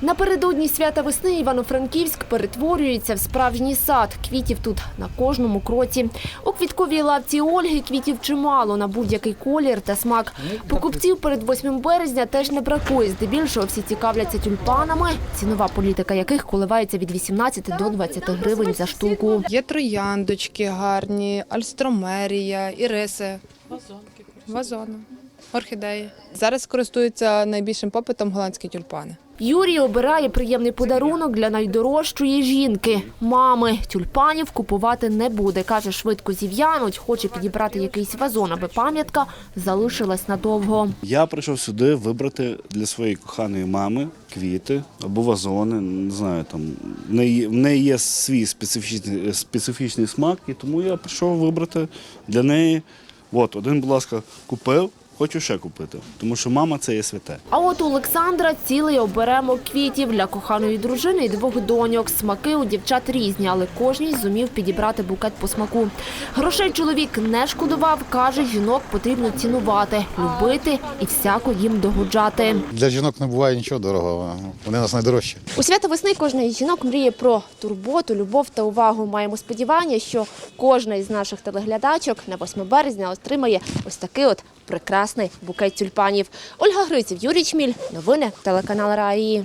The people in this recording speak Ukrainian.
Напередодні свята весни Івано-Франківськ перетворюється в справжній сад. Квітів тут на кожному кроці. У квітковій лавці Ольги квітів чимало на будь-який колір та смак. Покупців перед 8 березня теж не бракує. Здебільшого всі цікавляться тюльпанами, цінова політика яких коливається від 18 до 20 гривень за штуку. Є трояндочки гарні, альстромерія, іриси. Вазонки. Вазони. Орхідеї. Зараз користуються найбільшим попитом голландські тюльпани. Юрій обирає приємний подарунок для найдорожчої жінки – мами. Тюльпанів купувати не буде. Каже, швидко зів'януть, хоче підібрати якийсь вазон, аби пам'ятка залишилась надовго. Я прийшов сюди вибрати для своєї коханої мами квіти або вазони. Не знаю, там в неї, є свій специфічний, специфічний смак, і тому я прийшов вибрати для неї. От, один, будь ласка, купив, хочу ще купити. Тому що мама це є святе. А от у Олександра цілий оберемо квітів для коханої дружини і двох доньок. Смаки у дівчат різні, але кожній зумів підібрати букет по смаку. Грошей чоловік не шкодував, каже, жінок потрібно цінувати, любити і всяко їм догоджати. Для жінок не буває нічого дорогого. Вони нас найдорожчі. У свято весни кожна із жінок мріє про турботу, любов та увагу. Маємо сподівання, що кожна із наших телеглядачок на 8 березня отримає ось такий от прекрасний букет тюльпанів. Ольга Гриців, Юрій Чміль. Новини телеканал Раї.